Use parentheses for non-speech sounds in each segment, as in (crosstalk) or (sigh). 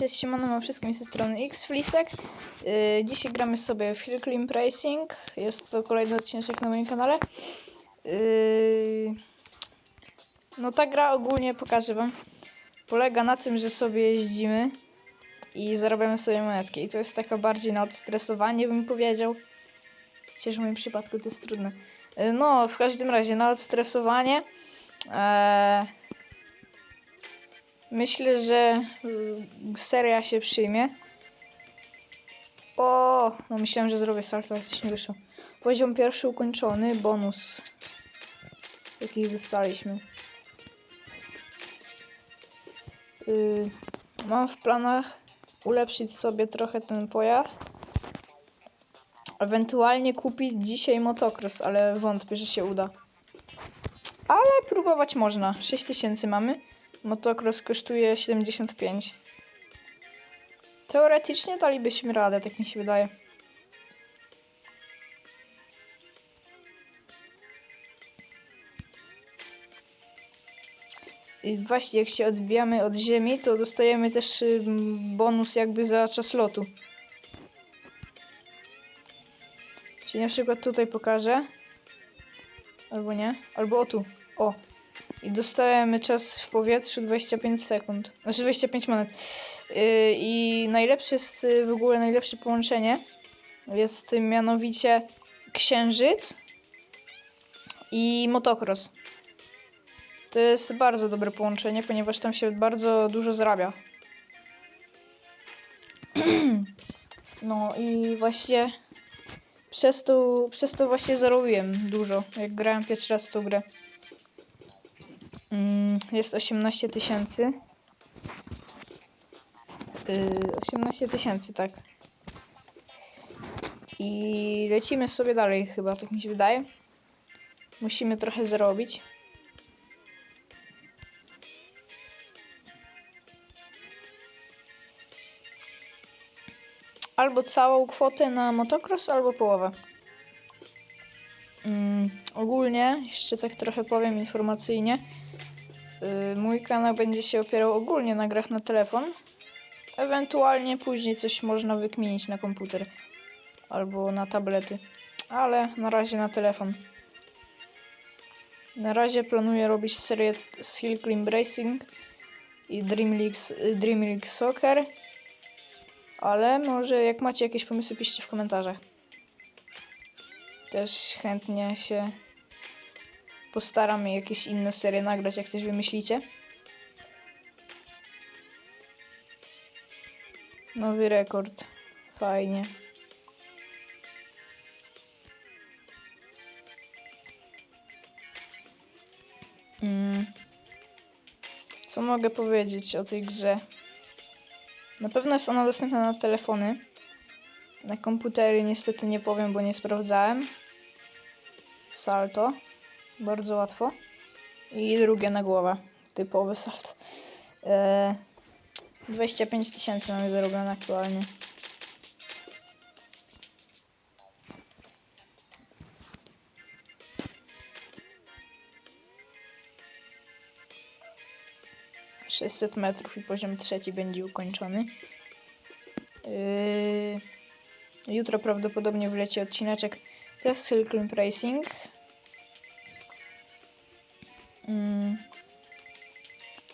Cześć, siemano, mam wszystkim ze strony Xflisek. Yy, dzisiaj gramy sobie w Hill Climb Racing. Jest to kolejny odcinek na moim kanale. Yy, no ta gra ogólnie pokażę wam. Polega na tym, że sobie jeździmy i zarabiamy sobie monetki. I to jest taka bardziej na odstresowanie bym powiedział. Chociaż w moim przypadku to jest trudne. Yy, no, w każdym razie na odstresowanie. Eee, Myślę, że y, seria się przyjmie. O, no myślałem, że zrobię salto, ale coś nie wyszło. Poziom pierwszy ukończony, bonus. Jaki dostaliśmy. Yy, mam w planach ulepszyć sobie trochę ten pojazd. Ewentualnie kupić dzisiaj motocross, ale wątpię, że się uda. Ale próbować można. 6000 mamy. Motocross kosztuje 75. Teoretycznie dalibyśmy radę, tak mi się wydaje. I właśnie jak się odbijamy od ziemi, to dostajemy też y, bonus jakby za czas lotu. Czyli na przykład tutaj pokażę. Albo nie. Albo o tu. O. I dostajemy czas w powietrzu 25 sekund. Znaczy 25 monet. Yy, I najlepsze jest yy, w ogóle najlepsze połączenie. Jest mianowicie księżyc i motocross. To jest bardzo dobre połączenie, ponieważ tam się bardzo dużo zarabia. (clears throat) No i właśnie przez to, przez to właśnie zarobiłem dużo, jak grałem pierwszy raz w tą grę. Mm, Jest 18 tysięcy. Yy, 18 tysięcy, tak. I lecimy sobie dalej chyba, tak mi się wydaje. Musimy trochę zarobić. Albo całą kwotę na motocross, albo połowę. Mm, ogólnie, jeszcze tak trochę powiem informacyjnie, yy, mój kanał będzie się opierał ogólnie na grach na telefon. Ewentualnie później coś można wykminić na komputer albo na tablety, ale na razie na telefon. Na razie planuję robić serię z Hill Climb Racing i Dream League, Dream League Soccer, ale może jak macie jakieś pomysły, piszcie w komentarzach. Też chętnie się postaram jakieś inne serie nagrać, jak coś wymyślicie. Nowy rekord. Fajnie. Mm. Co mogę powiedzieć o tej grze? Na pewno jest ona dostępna na telefony. Na komputery niestety nie powiem, bo nie sprawdzałem. Salto. Bardzo łatwo. I drugie na głowę. Typowy salto. Eee, 25 tysięcy mamy zarobione aktualnie. Sześćset metrów i poziom trzeci będzie ukończony. Yy, jutro prawdopodobnie wleci odcineczek też Hill Climb Racing. Mm.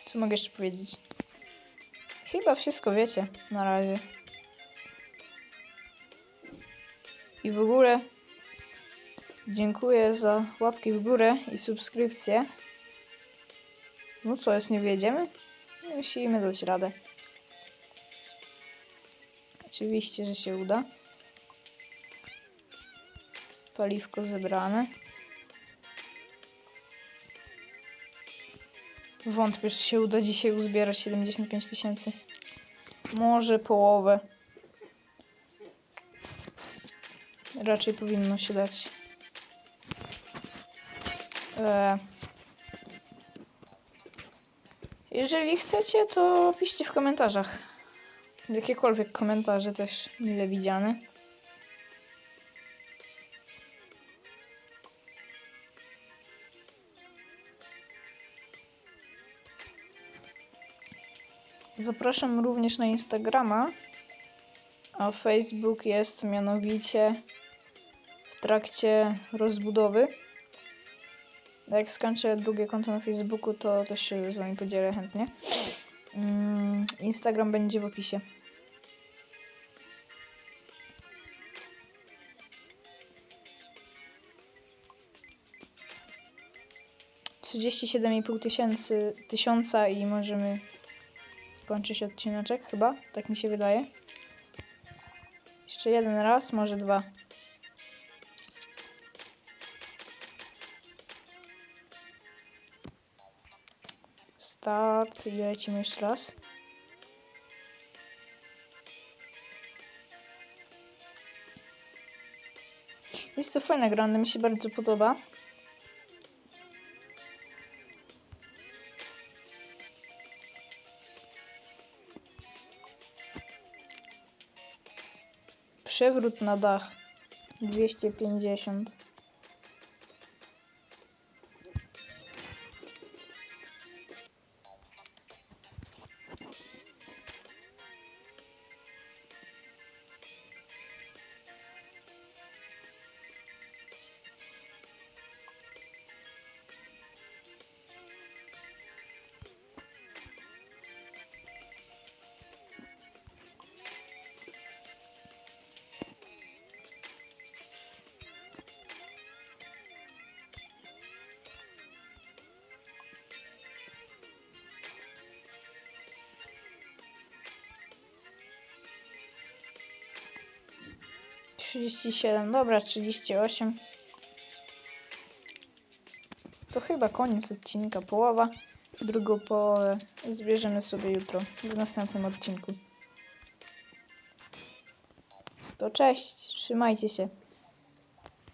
Co mogę jeszcze powiedzieć? Chyba wszystko wiecie na razie. I w ogóle dziękuję za łapki w górę i subskrypcję. No co jest, nie wiedziemy? Musimy dać radę. Oczywiście, że się uda. Paliwko zebrane. Wątpię, że się uda dzisiaj uzbierać 75 tysięcy. Może połowę. Raczej powinno się dać. Eee. Jeżeli chcecie, to piszcie w komentarzach. Jakiekolwiek komentarze też mile widziane. Zapraszam również na Instagrama, a Facebook jest mianowicie w trakcie rozbudowy. Jak skończę drugie konto na Facebooku, to też się z Wami podzielę chętnie. Mm, Instagram będzie w opisie. Trzydzieści siedem i pół tysiąca i możemy kończyć odcineczek chyba, tak mi się wydaje. Jeszcze jeden raz, może dwa. Start i lecimy jeszcze raz. Jest to fajna gra, mi się bardzo podoba. шеврут на дах. 250 Trzydzieści siedem, dobra, trzydzieści osiem. To chyba koniec odcinka, połowa. Drugą połowę zbierzemy sobie jutro w następnym odcinku. To cześć, trzymajcie się.